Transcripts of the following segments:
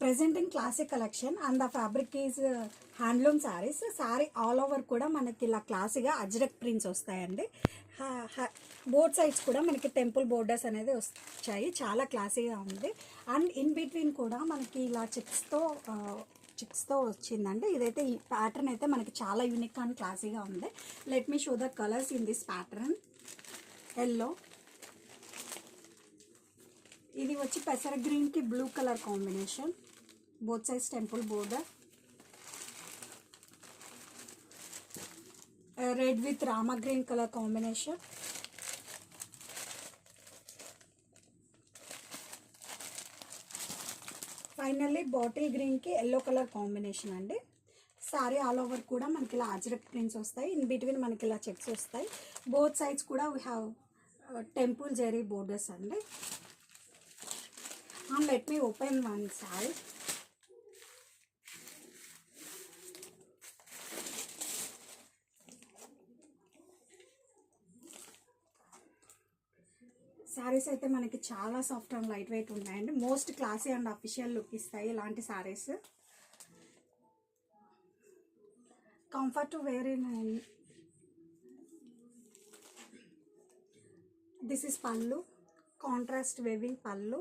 Presenting classic collection and the fabric is handloom saris sari all over కూడా మనకి ఇలా క్లాసీగా అజ్రక్ ప్రింట్స్ వస్తాయండి. బోర్డ్ సైడ్స్ కూడా మనకి టెంపుల్ బోర్డర్స్ అనేది వచ్చాయి. చాలా క్లాసీగా ఉంది. అండ్ ఇన్ బిట్వీన్ కూడా మనకి ఇలా చిక్స్తో చిక్స్తో వచ్చిందండి. ఇదైతే ఈ ప్యాటర్న్ అయితే మనకి చాలా యూనిక్ అండ్ క్లాసీగా ఉంది. Let me show the colours in this pattern yellow ఇది వచ్చి పెసర గ్రీన్కి blue colour combination both size temple border red with Rama green colour combination finally bottle గ్రీన్కి ఎల్లో కలర్ కాంబినేషన్ అండి. సారీ ఆల్ ఓవర్ కూడా మనకి ఇలా అజరక్ ప్రింట్స్ వస్తాయి. ఇన్ బిట్వీన్ మనకి ఇలా చెక్స్ వస్తాయి. బోత్ సైడ్స్ కూడా we have temple zari borders అండి. And let me open one side. Saris అయితే మనకి చాలా సాఫ్ట్ అండ్ లైట్ వెయిట్ ఉన్నాయండి most classy and official look ఇస్తాయి ఇలాంటి saris comfort wear in this is pallu contrast weaving pallu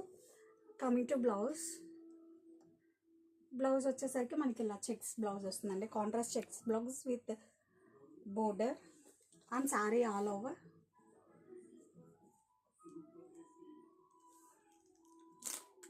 coming to blouse blouse వచ్చేసరికి మనకి ఇలా చెక్స్ బ్లౌజ్ వస్తుందండి. Contrast checks blouse with border and sari all over